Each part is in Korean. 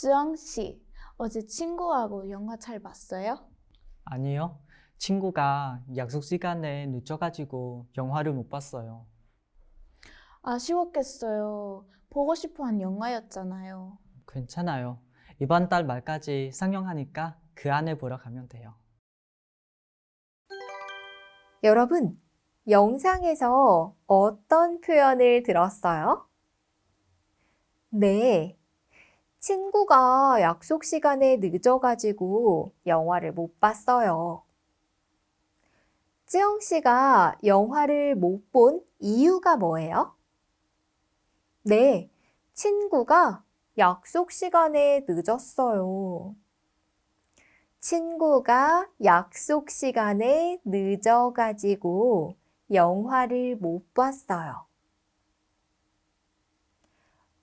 쯔영 씨, 어제 친구하고 영화 잘 봤어요? 아니요. 친구가 약속 시간에 늦어가지고 영화를 못 봤어요. 아쉬웠겠어요. 보고 싶어 한 영화였잖아요. 괜찮아요. 이번 달 말까지 상영하니까 그 안에 보러 가면 돼요. 여러분, 영상에서 어떤 표현을 들었어요? 네. 친구가 약속 시간에 늦어가지고 영화를 못 봤어요. 쯔영 씨가 영화를 못 본 이유가 뭐예요? 네. 친구가 약속 시간에 늦었어요. 친구가 약속 시간에 늦어가지고 영화를 못 봤어요.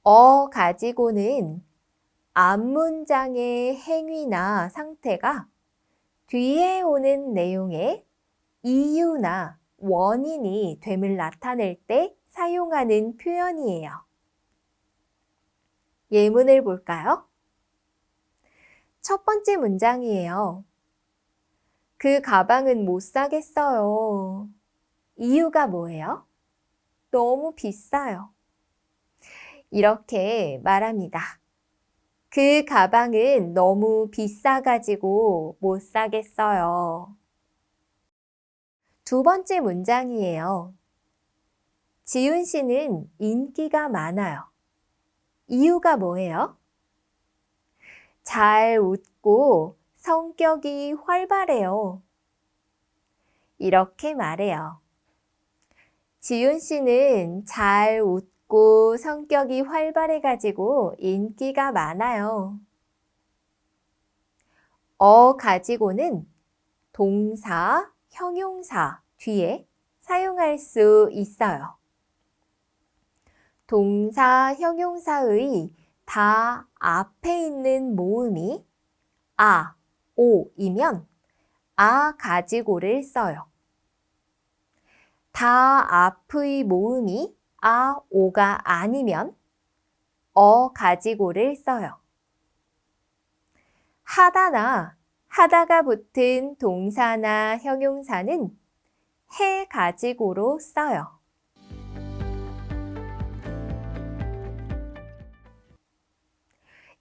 어 가지고는 앞문장의 행위나 상태가 뒤에 오는 내용의 이유나 원인이 됨을 나타낼 때 사용하는 표현이에요. 예문을 볼까요? 첫 번째 문장이에요. 그 가방은 못 사겠어요. 이유가 뭐예요? 너무 비싸요. 이렇게 말합니다. 그 가방은 너무 비싸가지고 못 사겠어요. 두 번째 문장이에요. 지훈 씨는 인기가 많아요. 이유가 뭐예요? 잘 웃고 성격이 활발해요. 이렇게 말해요. 지윤 씨는 잘 웃고 성격이 활발해가지고 인기가 많아요. 어 가지고는 동사, 형용사 뒤에 사용할 수 있어요. 동사, 형용사의 다 앞에 있는 모음이 아, 오이면 아 가지고를 써요. 다 앞의 모음이 아, 오가 아니면 어 가지고를 써요. 하다나 하다가 붙은 동사나 형용사는 해 가지고로 써요.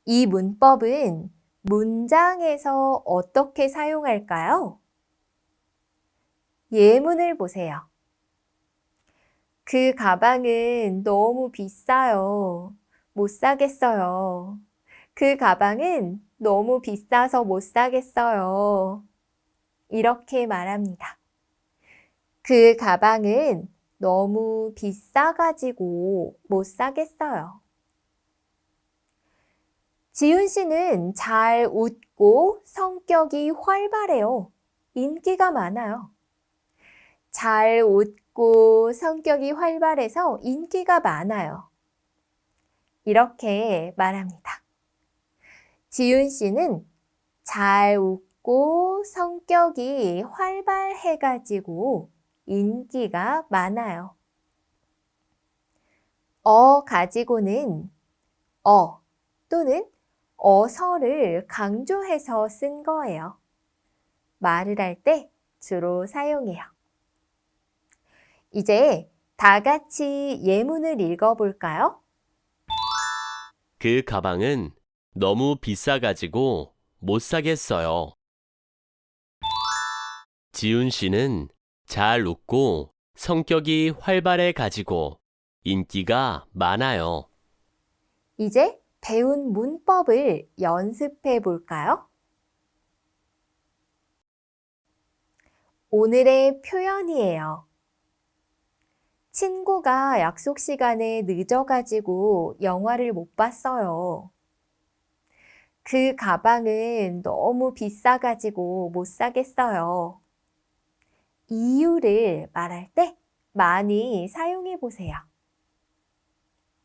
이 문법은 문장에서 어떻게 사용할까요? 예문을 보세요. 그 가방은 너무 비싸요. 못 사겠어요. 그 가방은 너무 비싸서 못 사겠어요. 이렇게 말합니다. 그 가방은 너무 비싸가지고 못 사겠어요. 지훈 씨는 잘 웃고 성격이 활발해요. 인기가 많아요. 잘 웃고 성격이 활발해서 인기가 많아요. 이렇게 말합니다. 지훈 씨는 잘 웃고 성격이 활발해가지고 인기가 많아요. 어 가지고는 어 또는 어서를 강조해서 쓴 거예요. 말을 할 때 주로 사용해요. 이제 다 같이 예문을 읽어볼까요? 그 가방은 너무 비싸가지고 못 사겠어요. 지훈 씨는 잘 웃고 성격이 활발해 가지고 인기가 많아요. 이제 배운 문법을 연습해 볼까요? 오늘의 표현이에요. 친구가 약속 시간에 늦어가지고 영화를 못 봤어요. 그 가방은 너무 비싸가지고 못 사겠어요. 이유를 말할 때 많이 사용해 보세요.